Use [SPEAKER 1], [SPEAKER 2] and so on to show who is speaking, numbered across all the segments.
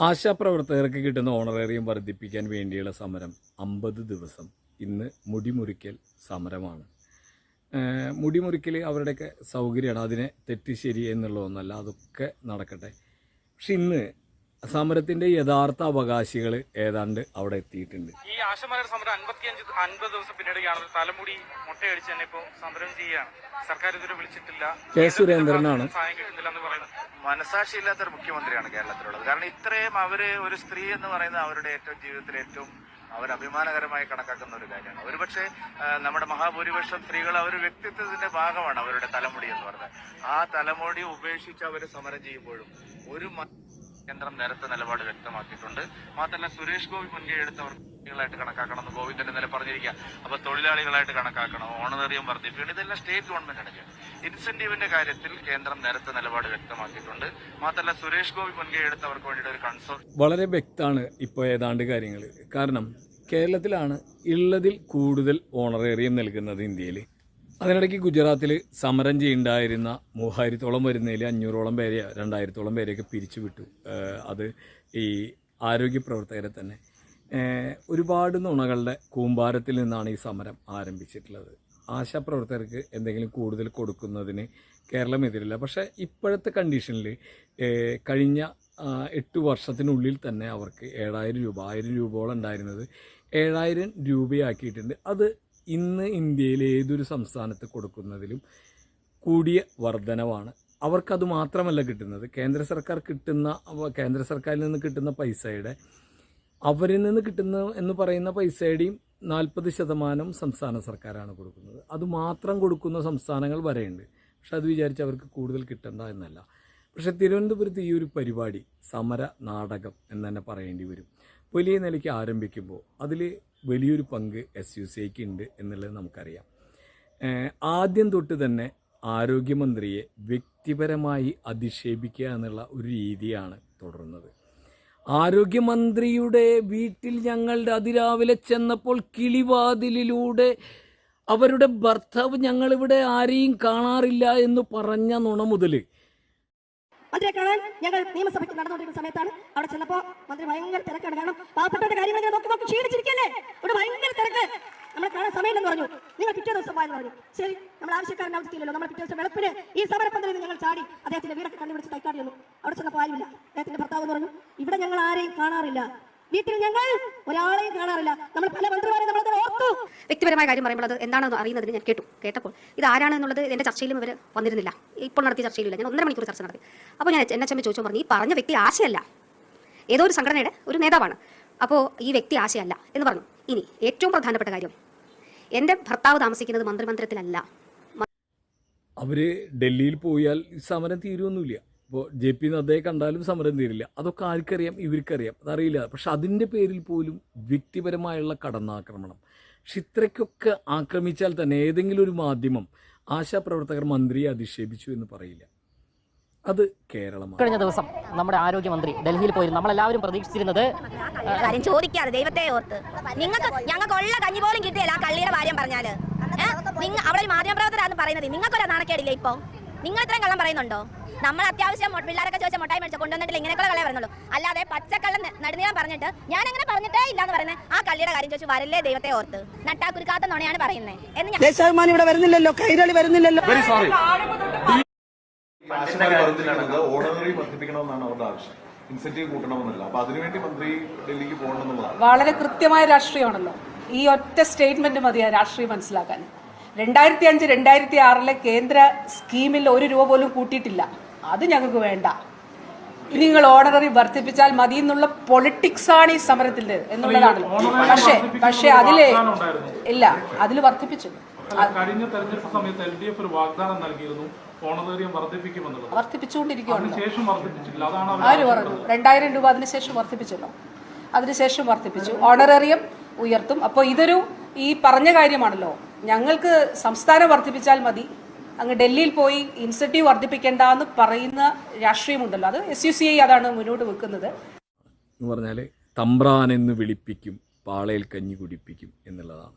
[SPEAKER 1] ആശാപ്രവർത്തകർക്ക് കിട്ടുന്ന ഓണറേറിയം വർദ്ധിപ്പിക്കാൻ വേണ്ടിയുള്ള സമരം അമ്പത് ദിവസം. ഇന്ന് മുടിമുറിക്കൽ സമരമാണ്. മുടിമുറിക്കൽ അവരുടെയൊക്കെ സൗകര്യമാണ്. അതിനെ തെറ്റ് ശരി എന്നുള്ളതൊന്നല്ല അതൊക്കെ നടക്കട്ടെ. പക്ഷെ ഇന്ന് സമരത്തിന്റെ യഥാർത്ഥ അവകാശികൾ ഏതാണ്ട് അവിടെ എത്തിയിട്ടുണ്ട്.
[SPEAKER 2] ഈ ആശമാരുടെ സമരം അൻപത്തിയഞ്ച് അൻപത് ദിവസം പിന്നിടുകയാണ് തലമുടി മുട്ടയടിച്ച് തന്നെ ഇപ്പോൾ സമരം ചെയ്യുകയാണ്. സർക്കാർ ഇതുവരെ വിളിച്ചിട്ടില്ല.
[SPEAKER 1] കെ സുരേന്ദ്രനാണ്?
[SPEAKER 2] സഹായം കിട്ടുന്നില്ല എന്ന് പറയുന്നത്.
[SPEAKER 3] മനസാക്ഷിയില്ലാത്ത ഒരു മുഖ്യമന്ത്രിയാണ് കേരളത്തിലുള്ളത്. കാരണം ഇത്രയും അവർ ഒരു സ്ത്രീ എന്ന് പറയുന്നത് അവരുടെ ഏറ്റവും ജീവിതത്തിലെ ഏറ്റവും അവർ അഭിമാനകരമായി കണക്കാക്കുന്ന ഒരു കാര്യമാണ്. ഒരുപക്ഷെ നമ്മുടെ മഹാഭൂരിപക്ഷം സ്ത്രീകൾ അവർ വ്യക്തിത്വത്തിന്റെ ഭാഗമാണ് അവരുടെ തലമുടി എന്ന് പറഞ്ഞാൽ ആ തലമുടി ഉപേക്ഷിച്ച് അവർ സമരം ചെയ്യുമ്പോഴും ഒരു കേന്ദ്രം നേരത്തെ നിലപാട് വ്യക്തമാക്കിയിട്ടുണ്ട്. മാത്രമല്ല സുരേഷ് ഗോപി മുൻകൈ എടുത്തവർ ായിട്ട് കണക്കാക്കണം എന്ന് ഗോവിന്ദന്റെ നില പറഞ്ഞിരിക്കുക. അപ്പൊ തൊഴിലാളികളായിട്ട് കണക്കാക്കണം ഓണറേറിയം വർദ്ധിപ്പിക്കണം ഇതെല്ലാം സ്റ്റേറ്റ് ഗവൺമെന്റ് ആണ് ഇൻസെന്റീവിന്റെ കാര്യത്തിൽ കേന്ദ്രം നേരത്തെ നിലപാട് വ്യക്തമാക്കിയിട്ടുണ്ട്. മാത്രമല്ല സുരേഷ് ഗോപി മുൻകൈ എടുത്തവർക്ക് വേണ്ടിയിട്ട് ഒരു കൺസോൾ
[SPEAKER 1] വളരെ വ്യക്തമാണ് ഇപ്പോൾ ഏതാണ്ട് കാര്യങ്ങൾ കാരണം കേരളത്തിലാണ് ഉള്ളതിൽ കൂടുതൽ ഓണറേറിയം നൽകുന്നത് ഇന്ത്യയിൽ അതിനിടയ്ക്ക് ഗുജറാത്തിൽ സമരം ചെയ്യുണ്ടായിരുന്ന മൂവായിരത്തോളം വരുന്നതിൽ അഞ്ഞൂറോളം പേരെ രണ്ടായിരത്തോളം പേരെയൊക്കെ പിരിച്ചു വിട്ടു. അത് ഈ ആരോഗ്യ പ്രവർത്തകരെ തന്നെ. ഒരുപാട് നുണകളുടെ കൂമ്പാരത്തിൽ നിന്നാണ് ഈ സമരം ആരംഭിച്ചിട്ടുള്ളത്. ആശാപ്രവർത്തകർക്ക് എന്തെങ്കിലും കൂടുതൽ കൊടുക്കുന്നതിന് കേരളം എതിരില്ല പക്ഷേ ഇപ്പോഴത്തെ കണ്ടീഷനിൽ കഴിഞ്ഞ എട്ട് വർഷത്തിനുള്ളിൽ തന്നെ അവർക്ക് ഏഴായിരം രൂപ ആയിരം രൂപയോളം ഉണ്ടായിരുന്നത് ഏഴായിരം രൂപയാക്കിയിട്ടുണ്ട്. അത് ഇന്ന് ഇന്ത്യയിലെ ഏതൊരു സംസ്ഥാനത്ത് കൊടുക്കുന്നതിലും കൂടിയ വർധനവാണ്. അവർക്കത് മാത്രമല്ല കിട്ടുന്നത്. കേന്ദ്ര സർക്കാർ കിട്ടുന്ന കേന്ദ്ര സർക്കാരിൽ നിന്ന് കിട്ടുന്ന പൈസയുടെ അവരിൽ നിന്ന് കിട്ടുന്ന എന്ന് പറയുന്ന പൈസയുടെയും നാൽപ്പത് ശതമാനം സംസ്ഥാന സർക്കാരാണ് കൊടുക്കുന്നത്. അത് മാത്രം കൊടുക്കുന്ന സംസ്ഥാനങ്ങൾ വരെയുണ്ട്. പക്ഷെ അത് വിചാരിച്ച് അവർക്ക് കൂടുതൽ കിട്ടണ്ട എന്നല്ല. പക്ഷെ തിരുവനന്തപുരത്ത് ഈ ഒരു പരിപാടി സമര നാടകം എന്ന് തന്നെ പറയേണ്ടി വരും. വലിയ നിലയ്ക്ക് ആരംഭിക്കുമ്പോൾ അതിൽ വലിയൊരു പങ്ക് എസ് യു സി ഐക്ക് ഉണ്ട് എന്നുള്ളത് നമുക്കറിയാം. ആദ്യം തൊട്ട് തന്നെ ആരോഗ്യമന്ത്രിയെ വ്യക്തിപരമായി അധിക്ഷേപിക്കുക എന്നുള്ള ഒരു രീതിയാണ് തുടർന്നത്. ആരോഗ്യമന്ത്രിയുടെ വീട്ടിൽ ഞങ്ങളുടെ അതിരാവിലെ ചെന്നപ്പോൾ കിളിവാതിലിലൂടെ അവരുടെ ഭർത്താവ് ഞങ്ങളിവിടെ ആരെയും കാണാറില്ല എന്ന് പറഞ്ഞ നുണ മുതൽ
[SPEAKER 4] മന്ത്രിയെ കാണാൻ ഞങ്ങൾ നിയമസഭയ്ക്ക് നടന്നുകൊണ്ടിരിക്കുന്ന സമയത്താണ് അവിടെ ചെന്നപ്പോ മന്ത്രി ഭയങ്കര തിരക്കാണ്. കാരണം പാവപ്പെട്ടവരുടെ കാര്യങ്ങൾ ഇങ്ങനെ നോക്കി നോക്കി ക്ഷീണിച്ചിരിക്കല്ലേ ഇവിടെ ഭയങ്കര തിരക്ക്. നമ്മൾ കാണാൻ സമയമില്ലെന്ന് പറഞ്ഞു. നിങ്ങൾ പിറ്റേ ദിവസം പോയെന്ന് പറഞ്ഞു. ശരി നമ്മൾ ആവശ്യക്കാരൻ അവസ്ഥയില്ലല്ലോ. നമ്മൾ പിറ്റേ ദിവസം വെളുപ്പിന് ഈ സമരപ്പന്തലിൽ ഞങ്ങൾ ചാടി അദ്ദേഹത്തിന്റെ വീടൊക്കെ കണ്ടുപിടിച്ച് തൈക്കാടി വന്നു അവിടെ ചെന്നപ്പോൾ ആരുമില്ല. അദ്ദേഹത്തിന്റെ ഭർത്താവ് പറഞ്ഞു ഇവിടെ ഞങ്ങൾ ആരെയും കാണാറില്ല. വീട്ടിൽ ഞങ്ങൾ ഒരാളെയും കാണാറില്ല. നമ്മൾ പല മന്ത്രിമാരെ നമ്മൾ ഓർത്തു.
[SPEAKER 5] വ്യക്തിപരമായ കാര്യം പറയുമ്പോൾ അത് എന്താണെന്ന് അറിയുന്നതിന് ഞാൻ കേട്ടു. കേട്ടപ്പോൾ ഇത് ആരാണെന്നുള്ളത് എന്റെ ചർച്ചയിലും ഇവർ വന്നിരുന്നില്ല. ഇപ്പോൾ നടത്തിയ ചർച്ചയിലില്ല ഞാൻ ഒന്നര മണിക്കൂർ ചർച്ച നടത്തി. അപ്പോൾ ഞാൻ എന്നെ ചെമ്മ ചോദിച്ചു. പറഞ്ഞു ഈ പറഞ്ഞ വ്യക്തി ആശയല്ല. ഏതോ ഒരു സംഘടനയുടെ ഒരു നേതാവാണ്. അപ്പോൾ ഈ വ്യക്തി ആശയല്ല. എന്ന് പറഞ്ഞു. ഇനി ഏറ്റവും പ്രധാനപ്പെട്ട കാര്യം. എന്റെ ഭർത്താവ് താമസിക്കുന്നത് മന്ത്രിമന്ദിരത്തിലല്ല.
[SPEAKER 1] അവർ ഡൽഹിയിൽ പോയാൽ സമരം തീരുമൊന്നുമില്ല ഇപ്പോൾ ജെ പി നദ്ദയെ കണ്ടാലും സമരം തീരില്ല. അതൊക്കെ ആർക്കറിയാം? ഇവർക്കറിയാം. അതറിയില്ല. പക്ഷെ അതിന്റെ പേരിൽ പോലും വ്യക്തിപരമായുള്ള കടന്നാക്രമണം. പക്ഷെ ഇത്രയ്ക്കൊക്കെ ആക്രമിച്ചാൽ തന്നെ ഏതെങ്കിലും ഒരു മാധ്യമം ആശാപ്രവർത്തകർ മന്ത്രിയെ അധിക്ഷേപിച്ചു എന്ന് പറയില്ല. അത് കേരളമാണ്.
[SPEAKER 6] കഴിഞ്ഞ ദിവസം നമ്മുടെ ആരോഗ്യമന്ത്രി ഡൽഹിയിൽ പോയി നമ്മളെല്ലാവരും പ്രതീക്ഷിച്ചിരുന്നത്
[SPEAKER 7] കാര്യം ചോദിക്കാതെ ദൈവത്തെ ഓർത്ത്. നിങ്ങൾക്ക് ഞങ്ങൾക്ക് ഉള്ള കഞ്ഞി പോലും കിട്ടിയല്ല ആ കള്ളിയുടെ കാര്യം പറഞ്ഞാൽ. ഏ? നിങ്ങ അവിടെ ഒരു മാധ്യമപ്രവർത്തകരാന്ന് പറയുന്നത് നിങ്ങൾക്കൊരു നാണക്കേടില്ല ഇപ്പൊ? നിങ്ങൾ ഇത്രയും കള്ളം പറയുന്നുണ്ടോ? നമ്മൾ അത്യാവശ്യം പിള്ളേരൊക്കെ ചോദിച്ച മുട്ടായി മേടിച്ച കൊണ്ടുവന്നിട്ടില്ല? ഇങ്ങനെയൊക്കെ കള്ളേ പറയുന്നുള്ളൂ. അല്ലാതെ പച്ചക്കള്ളം നെടുനീളം പറഞ്ഞിട്ട് ഞാൻ അങ്ങനെ പറഞ്ഞിട്ടേ ഇല്ലാന്ന് പറയുന്നത് ആ കള്ളിയുടെ കാര്യം ചോദിച്ചു വരല്ലേ ദൈവത്തെ ഓർത്ത്. നട്ടാക്കുരുക്കാത്ത നുണയാണ് പറയുന്നത് എന്ന് ഞാൻ
[SPEAKER 4] ദേശാഭിമാനി ഇവിടെ വരുന്നില്ലല്ലോ കൈരളി വരുന്നില്ലല്ലോ.
[SPEAKER 8] ആശുപത്രി പറഞ്ഞിട്ടുണ്ടെങ്കിൽ ഓർഡിനറി വർദ്ധിപ്പിക്കണമെന്നാണ് അവരുടെ ആവശ്യം. ഇൻസെന്റീവ് കൂട്ടണമെന്നല്ല. അപ്പൊ അതിനുവേണ്ടി മന്ത്രി ഡൽഹിക്ക് പോകണമെന്നുള്ളതാണ്.
[SPEAKER 9] വളരെ കൃത്യമായ രാഷ്ട്രീയമാണല്ലോ. ഈ ഒറ്റ സ്റ്റേറ്റ്മെന്റ് മതിയാ രാഷ്ട്രീയം മനസ്സിലാക്കാൻ. രണ്ടായിരത്തി അഞ്ച് രണ്ടായിരത്തി ആറിലെ കേന്ദ്ര സ്കീമിൽ ഒരു രൂപ പോലും കൂട്ടിയിട്ടില്ല. അത് ഞങ്ങൾക്ക് വേണ്ട. നിങ്ങൾ ഓണററി വർദ്ധിപ്പിച്ചാൽ മതി എന്നുള്ള പൊളിറ്റിക്സ് ആണ് ഈ സമരത്തിന്റെ എന്നുള്ളതാണ്. പക്ഷേ പക്ഷേ അതിലെ ഇല്ല അതിൽ വർദ്ധിപ്പിച്ചു.
[SPEAKER 2] കഴിഞ്ഞ തെരഞ്ഞെടുപ്പ് സമയത്ത് എൽ ഡി എഫ് ഒരു വാഗ്ദാനം നൽകിയിരുന്നു ഓണറേറിയം വർദ്ധിപ്പിക്കുമെന്നുള്ളത്.
[SPEAKER 9] ആര് പറഞ്ഞു? രണ്ടായിരം രൂപ അതിനുശേഷം വർദ്ധിപ്പിച്ചല്ലോ. അതിനുശേഷം വർദ്ധിപ്പിച്ചു. ഓണറേറിയം ഉയർത്തും. അപ്പോൾ ഇതൊരു ഈ പറഞ്ഞ കാര്യമാണല്ലോ. ഞങ്ങൾക്ക് സംസ്ഥാനം വർദ്ധിപ്പിച്ചാൽ മതി. അങ്ങ് ഡൽഹിയിൽ പോയി ഇൻസെന്റീവ് വർദ്ധിപ്പിക്കേണ്ട എന്ന് പറയുന്ന രാഷ്ട്രീയമുണ്ടല്ലോ. അത് എസ് യു സി ഐ അതാണ് മുന്നോട്ട് വെക്കുന്നത്.
[SPEAKER 1] എന്ന് പറഞ്ഞാൽ തമ്പ്രാനെന്ന് വിളിപ്പിക്കും പാളയിൽ കഞ്ഞി കുടിപ്പിക്കും എന്നുള്ളതാണ്.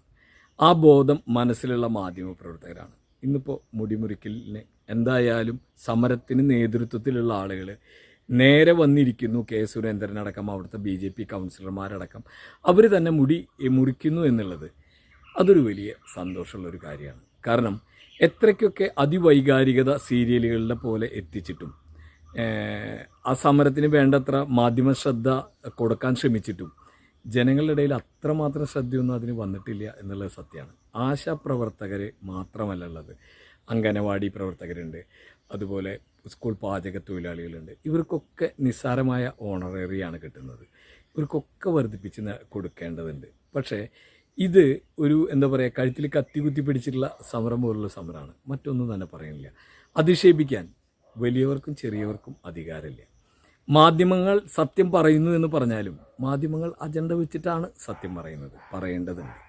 [SPEAKER 1] ആ ബോധം മനസ്സിലുള്ള മാധ്യമപ്രവർത്തകരാണ് ഇന്നിപ്പോൾ മുടിമുറിക്കലിന് എന്തായാലും സമരത്തിന് നേതൃത്വത്തിലുള്ള ആളുകൾ നേരെ വന്നിരിക്കുന്നു കെ സുരേന്ദ്രനടക്കം അവിടുത്തെ ബി ജെ പി കൗൺസിലർമാരടക്കം. അവർ തന്നെ മുടി മുറിക്കുന്നു എന്നുള്ളത് അതൊരു വലിയ സന്തോഷമുള്ളൊരു കാര്യമാണ്. കാരണം എത്രയ്ക്കൊക്കെ അതിവൈകാരികത സീരിയലുകളുടെ പോലെ എത്തിച്ചിട്ടും ആ സമരത്തിന് വേണ്ടത്ര മാധ്യമ ശ്രദ്ധ കൊടുക്കാൻ ശ്രമിച്ചിട്ടും ജനങ്ങളുടെ ഇടയിൽ അത്രമാത്രം ശ്രദ്ധയൊന്നും അതിന് വന്നിട്ടില്ല എന്നുള്ളത് സത്യമാണ്. ആശാപ്രവർത്തകർ മാത്രമല്ല ഉള്ളത്. അംഗനവാടി പ്രവർത്തകരുണ്ട് അതുപോലെ സ്കൂൾ പാചക തൊഴിലാളികളുണ്ട്. ഇവർക്കൊക്കെ നിസ്സാരമായ ഓണറേറിയാണ് കിട്ടുന്നത്. ഇവർക്കൊക്കെ വർദ്ധിപ്പിച്ച് കൊടുക്കേണ്ടതുണ്ട്. പക്ഷേ ഇത് ഒരു എന്താ പറയുക കഴുത്തിൽ കത്തി കുത്തി പിടിച്ചിട്ടുള്ള സമരം പോലുള്ള സമരമാണ് മറ്റൊന്നും തന്നെ പറയുന്നില്ല. അധിക്ഷേപിക്കാൻ വലിയവർക്കും ചെറിയവർക്കും അധികാരമില്ല. മാധ്യമങ്ങൾ സത്യം പറയുന്നു എന്ന് പറഞ്ഞാലും മാധ്യമങ്ങൾ അജണ്ട വെച്ചിട്ടാണ് സത്യം പറയുന്നത് പറയേണ്ടതുണ്ട്.